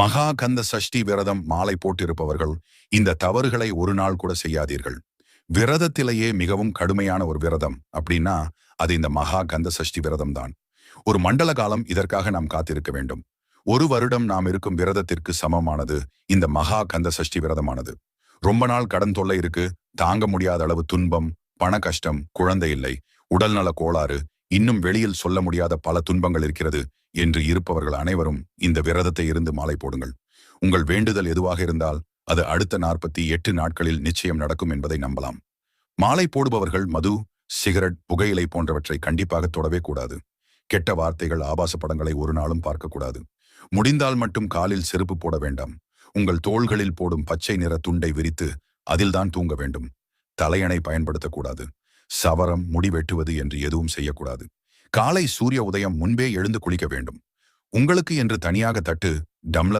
மகா கந்த சஷ்டி விரதம் மாலை போட்டிருப்பவர்கள் இந்த தவறுகளை ஒரு நாள் கூட செய்யாதீர்கள். விரதத்திலேயே மிகவும் கடுமையான ஒரு விரதம் அப்படின்னா அது இந்த மகா கந்த சஷ்டி விரதம் தான் ஒரு மண்டல காலம் இதற்காக நாம் காத்திருக்க வேண்டும். ஒரு வருடம் நாம் இருக்கும் விரதத்திற்கு சமமானது இந்த மகா கந்த சஷ்டி விரதமானது. ரொம்ப நாள் கடன் தொல்லை இருக்கு தாங்க முடியாத அளவு துன்பம் பண கஷ்டம் குழந்தை இல்லை உடல்நல கோளாறு இன்னும் வெளியில் சொல்ல முடியாத பல துன்பங்கள் இருக்கிறது என்று இருப்பவர்கள் அனைவரும் இந்த விரதத்தை இருந்து மாலை போடுங்கள். உங்கள் வேண்டுதல் எதுவாக இருந்தால் அது அடுத்த நாற்பத்தி எட்டு நாட்களில் நிச்சயம் நடக்கும் என்பதை நம்பலாம். மாலை போடுபவர்கள் மது சிகரெட் புகையிலை போன்றவற்றை கண்டிப்பாக தொடவே கூடாது. கெட்ட வார்த்தைகள் ஆபாச படங்களை ஒரு நாளும் பார்க்கக்கூடாது முடிந்தால் மட்டும் காலில் செருப்பு போட வேண்டாம். உங்கள் தோள்களில் போடும் பச்சை நிற துண்டை விரித்து அதில்தான் தூங்க வேண்டும். தலையணை பயன்படுத்தக்கூடாது. சவரம் முடி வெட்டுவது என்று எதுவும் செய்யக்கூடாது. காலை சூரிய உதயம் முன்பே எழுந்து குளிக்க வேண்டும். உங்களுக்கு என்று தனியாக தட்டு டம்ள